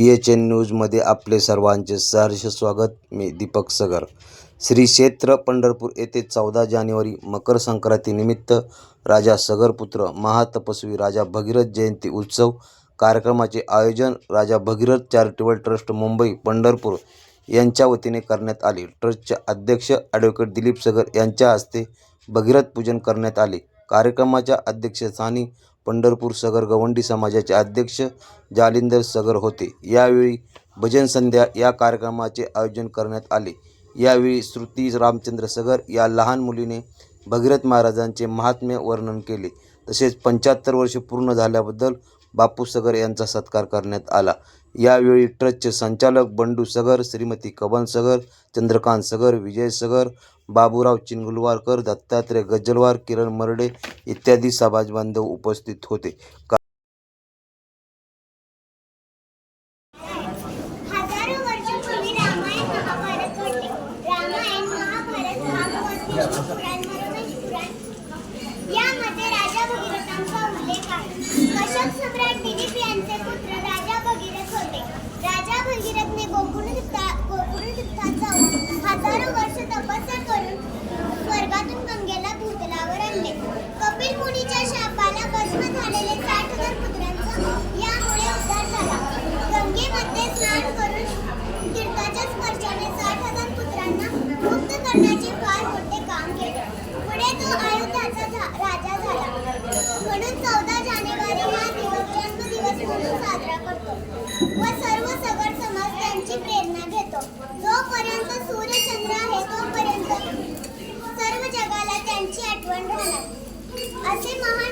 P H N न्यूजमध्ये आपले सर्वांचे सहर्ष स्वागत. मी दीपक सगर. श्री क्षेत्र पंढरपूर येथे चौदा जानेवारी मकर संक्रांतीनिमित्त राजा सगरपुत्र महातपस्वी राजा भगीरथ जयंती उत्सव कार्यक्रमाचे आयोजन राजा भगीरथ चॅरिटेबल ट्रस्ट मुंबई पंढरपूर यांच्या वतीने करण्यात आले. ट्रस्टचे अध्यक्ष ॲडव्होकेट दिलीप सगर यांच्या हस्ते भगीरथ पूजन करण्यात आले. कार्यक्रमाच्या अध्यक्षस्थानी पंढरपूर सगर गवंडी समाजाचे अध्यक्ष जालिंदर सगर होते. यावेळी भजन संध्या या कार्यक्रमाचे आयोजन करण्यात आले. यावेळी श्रुती रामचंद्र सगर या लहान मुलीने भगीरथ महाराजांचे महात्म्य वर्णन केले. तसेच पंच्याहत्तर वर्षे पूर्ण झाल्याबद्दल बापू सगर यांचा सत्कार करण्यात आला. यावेळी ट्रस्टचे संचालक बंडू सगर श्रीमती कबन सगर चंद्रकांत सगर विजय सगर बाबूराव चिंगुलवारकर दत्तात्रय गज्जलवार किरण मर्डे इत्यादी समाजबांधव उपस्थित होते. कपिल शापाला भस्म झालेले साठ हजार पुत्रांचा यामुळे उद्धार झाला. गंगेमध्ये स्नान करून तीर्थाच्या स्पर्शाने साठ हजार पुत्रांना मुक्त करण्याचे फार मोठे काम केले. पुढे तो अयोध्याचा राजा झाला. म्हणून चौदा जानेवारी हा दिवस जन्मदिवस म्हणून साजरा करतो व सर्व सगळ समाज त्यांची प्रेरणा घेतो. जोपर्यंत सूर्यचंद्र आहे तोपर्यंत सर्व जगाला त्यांची आठवण राहणार. Así, mamá.